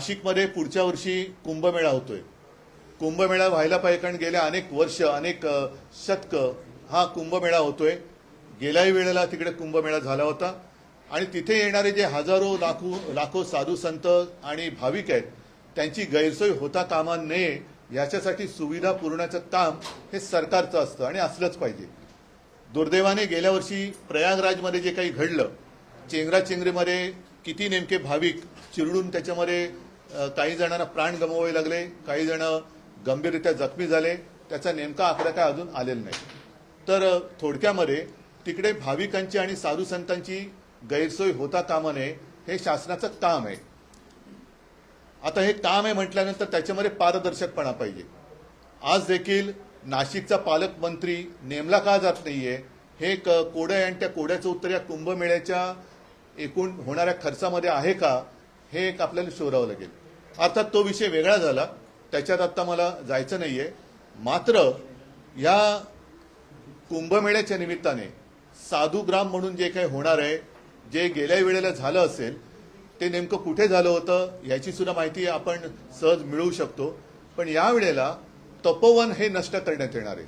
नाशिकमध्ये पुढच्या वर्षी कुंभमेळा होतोय. कुंभमेळा व्हायला पाहिजे कारण गेल्या अनेक वर्ष अनेक शतकं शतक हा कुंभमेळा होतोय. गेल्याही वेळेला तिकडे कुंभमेळा झाला होता. आणि तिथे येणारे जे हजारो लाखो लाखो साधू संत आणि भाविक आहेत त्यांची गैरसोय होता कामा नये याच्यासाठी सुविधा पुरवण्याचं काम हे सरकारचं असतं आणि असलंच पाहिजे. दुर्दैवाने गेल्या वर्षी प्रयागराजमध्ये जे काही घडलं चेंगराचेंगरीमध्ये किती नेमके भाविक चिरडून त्याच्यामध्ये काही जणांना प्राण गमवावे लागले काही जण गंभीररित्या जखमी झाले त्याचा नेमका आकडा काय अजून आलेला नाही. तर थोडक्यामध्ये तिकडे भाविकांची आणि साधू संतांची गैरसोय होता कामा नये हे शासनाचं काम आहे. आता हे काम आहे म्हटल्यानंतर त्याच्यामध्ये पारदर्शकपणा पाहिजे. आज देखील नाशिकचा पालकमंत्री नेमला का जात नाहीये हे क- कोडं आहे आणि त्या कोड्याचं उत्तर या कुंभमेळ्याच्या एकूण होणाऱ्या खर्चामध्ये आहे का हे एक आपल्याला शोधावं लागेल. अर्थात तो विषय वेगळा झाला. त्याच्यात आता मला जायचं नाहीये. मात्र या कुंभमेळ्याच्या निमित्ताने साधुग्राम म्हणून जे काही होणार आहे जे गेल्या वेळेला झालं असेल ते नेमकं कुठे झालं होतं याची सुद्धा माहिती आपण सहज मिळवू शकतो. पण या वेळेला तपोवन हे नष्ट करण्यात येणार आहे.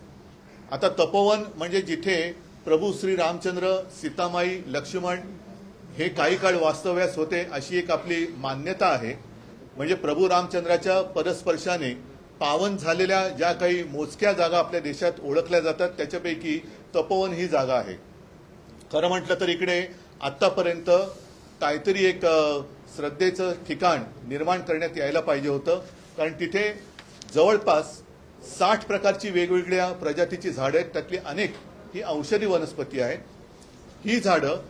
आता तपोवन म्हणजे जिथे प्रभू श्री रामचंद्र सीतामाई लक्ष्मण हे काही काळ वास्तव्यास होते अशी एक आपली मान्यता आहे. म्हणजे प्रभू रामचंद्राच्या पदस्पर्शाने पावन झालेल्या ज्या काही मोजक्या जागा आपल्या देशात ओळखल्या जातात त्याच्यापैकी तपोवन ही जागा आहे. खरं म्हटलं तर इकडे आत्तापर्यंत काहीतरी एक श्रद्धेचं ठिकाण निर्माण करण्यात यायला पाहिजे होतं. कारण तिथे जवळपास साठ प्रकारची वेगवेगळ्या प्रजातीची झाडं आहेत. त्यातली अनेक ही औषधी वनस्पती आहेत. ही झाडं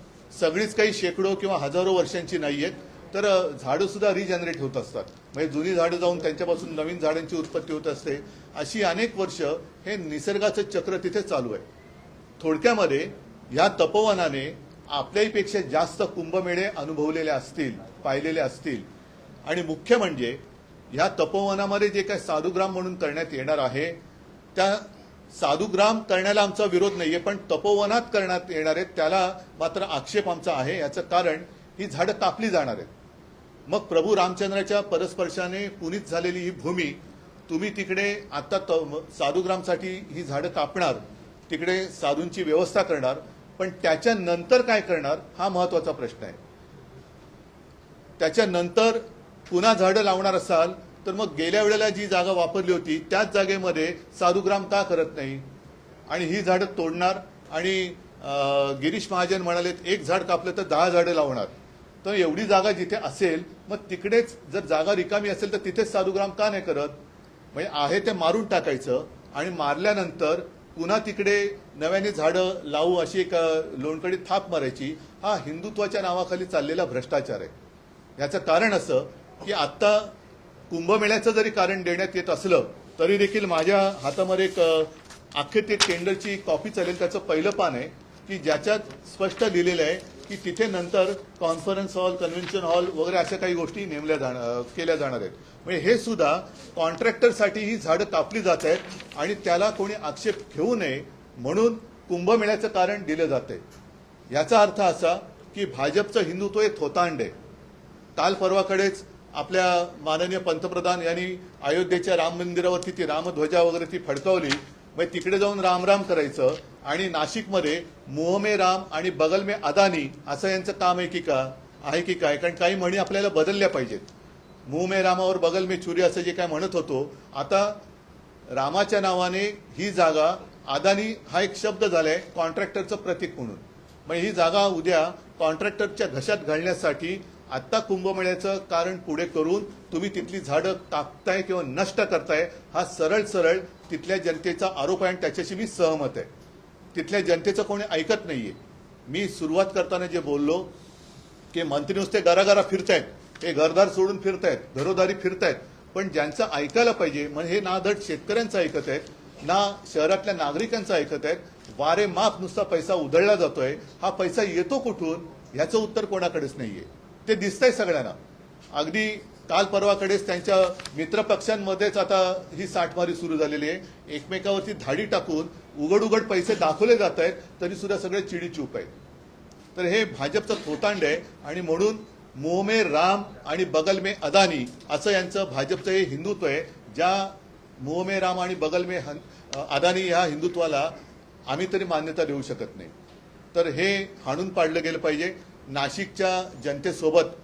सगळीच काही शेकडो किंवा हजारो वर्षांची नाही आहेत तर झाडंसुद्धा रिजनरेट होत असतात. म्हणजे जुनी झाडं जाऊन त्यांच्यापासून नवीन झाडांची उत्पत्ती होत असते. अशी अनेक वर्ष हे निसर्गाचं चक्र तिथे चालू आहे. थोडक्यामध्ये या तपोवनाने आपल्याहीपेक्षा जास्त कुंभमेळे अनुभवलेले असतील पाहिलेले असतील. आणि मुख्य म्हणजे या तपोवनामध्ये जे काही साधुग्राम म्हणून करण्यात येणार आहे त्या साधुग्राम करण्याला आमचा विरोध नाहीये पण तपोवनात करण्यात येणार आहे त्याला मात्र आक्षेप आमचा आहे. याचं कारण ही झाडं कापली जाणार आहेत. मग प्रभू रामचंद्राच्या परस्पर्शाने पुनीत झालेली ही भूमी तुम्ही तिकडे आता त- साधुग्रामसाठी ही झाडं कापणार तिकडे साधूंची व्यवस्था करणार पण त्याच्यानंतर काय करणार हा महत्त्वाचा प्रश्न आहे. त्याच्यानंतर पुन्हा झाडं लावणार असाल तर मग गेल्या वेळेला जी जागा वापरली होती त्याच जागेमध्ये साधुग्राम का करत नाही? आणि ही झाडं तोडणार आणि गिरीश महाजन म्हणालेत एक झाड कापलं तर दहा झाडं लावणार. तर एवढी जागा जिथे असेल मग तिकडेच जर जागा रिकामी असेल तर तिथेच साधुग्राम का नाही करत? म्हणजे आहे ते मारून टाकायचं आणि मारल्यानंतर पुन्हा तिकडे नव्याने झाडं लावू अशी एक लोणकडी थाप मारायची हा हिंदुत्वाच्या नावाखाली चाललेला भ्रष्टाचार आहे. याचं कारण असं की आत्ता कुंभमेळ्याचं जरी कारण देण्यात येत असलं तरी देखील माझ्या हातामध्ये एक अख्खे ते टेंडरची कॉपी चालेल त्याचं पहिलं पान आहे की ज्याच्यात स्पष्ट लिहिलेलं आहे की तिथे नंतर कॉन्फरन्स हॉल कन्व्हेन्शन हॉल वगैरे अशा काही गोष्टी नेमल्या जाणार केल्या जाणार आहेत. म्हणजे हे सुद्धा कॉन्ट्रॅक्टरसाठी ही झाडं कापली जात आहेत आणि त्याला कोणी आक्षेप घेऊ नये म्हणून कुंभमेळ्याचं कारण दिलं जाते याचा अर्थ असा की भाजपचं हिंदुत्व हे थोतांड. आहे काल परवाकडेच आपल्या माननीय पंतप्रधान यांनी अयोध्येच्या राम मंदिरावरती ती रामध्वजा वगैरे ती फडकावली. मग तिकडे जाऊन रामराम करायचं. आणि नाशिकमध्ये मोह राम आणि बगल मे अदानी असं यांचं काम आहे की का? आहे की काय? कारण काही म्हणी आपल्याला बदलल्या पाहिजेत. मुंह रामावर बगल मे छुरी असं जे काय म्हणत होतो आता रामाच्या नावाने ही जागा अदानी हा एक शब्द झालाय कॉन्ट्रॅक्टरचं प्रतीक म्हणून. मग ही जागा उद्या कॉन्ट्रॅक्टरच्या घशात घालण्यासाठी आत्ता कुंभमेळ्याचं कारण पुढे करून तुम्ही तिथली झाडं कापताय किंवा नष्ट करताय हा सरळ सरळ तिथल्या जनतेचा आरोप आहे आणि त्याच्याशी मी सहमत आहे. तिथल्या जनतेचं कोणी ऐकत नाहीये. मी सुरुवात करताना जे बोललो की मंत्री नुसते घराघरा फिरतायत हे घरदार सोडून फिरतायत घरोदारी फिरतायत पण ज्यांचं ऐकायला पाहिजे म्हणजे हे ना धड शेतकऱ्यांचं ऐकत आहेत ना शहरातल्या नागरिकांचं ऐकत आहेत वारे माफ नुसता पैसा उधळला जातोय हा पैसा येतो कुठून? ह्याचं उत्तर कोणाकडेच नाहीये. ते दिसतंय सगळ्यांना. अगदी काल परवाकडेच त्यांच्या मित्रपक्षांमध्येच आता ही साठमारी सुरू झालेली आहे. एकमेकावरती धाडी टाकून उघड उघड पैसे दाखवले जात आहेत तरी सुद्धा सगळे चिडीचूप आहेत. तर हे भाजपचं थोतांड आहे आणि म्हणून मोहमे राम आणि बगल मे अदानी असं यांचं भाजपचं हे हिंदुत्व आहे. ज्या मुंह राम आणि बगल मे अदानी ह्या हिंदुत्वाला आम्ही तरी मान्यता देऊ शकत नाही. तर हे हाणून पाडलं गेलं पाहिजे. नाशिकच्या जनतेसोबत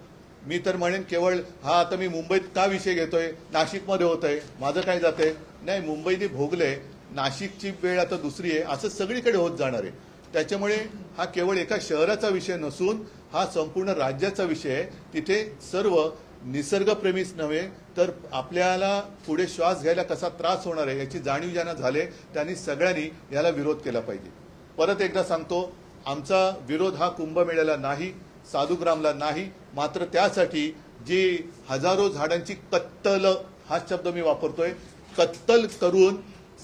मी तर म्हणेन केवळ हा आता मी मुंबईत का विषय घेतोय? नाशिकमध्ये होत आहे माझं काय जाते? नाही मुंबईने भोगलंय नाशिकची वेळ आता दुसरी आहे. असं सगळीकडे होत जाणार आहे. त्याच्यामुळे हा केवळ एका शहराचा विषय नसून हा संपूर्ण राज्याचा विषय आहे. तिथे सर्व निसर्गप्रेमीच नव्हे तर आपल्याला पुढे श्वास घ्यायला कसा त्रास होणार आहे याची जाणीव ज्यांना झाले त्यांनी सगळ्यांनी याला विरोध केला पाहिजे. परत एकदा सांगतो आमचा विरोध हा कुंभमेळ्याला नाही साधुग्रामला नाही मात्र त्यासाठी जी हजारो झाडांची कत्तल हा शब्द मी वापरतोय कत्तल करून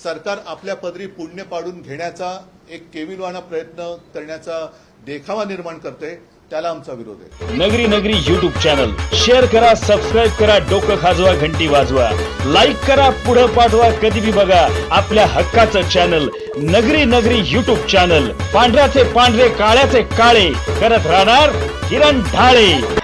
सरकार आपल्या पदरी पुण्य पाडून घेण्याचा एक केविलवाणा प्रयत्न करण्याचा देखावा निर्माण करते त्याला आमचा विरोध आहे. नगरी नगरी युट्यूब चॅनल शेअर करा सबस्क्राईब करा डोकं खाजवा घंटी वाजवा. लाईक करा पुढं पाठवा कधी बी बघा. आपल्या हक्काचं चॅनल नगरी नगरी युट्यूब चॅनल पांढऱ्याचे पांढरे काळ्याचे काळे. करत राहणार किरण ढाळे.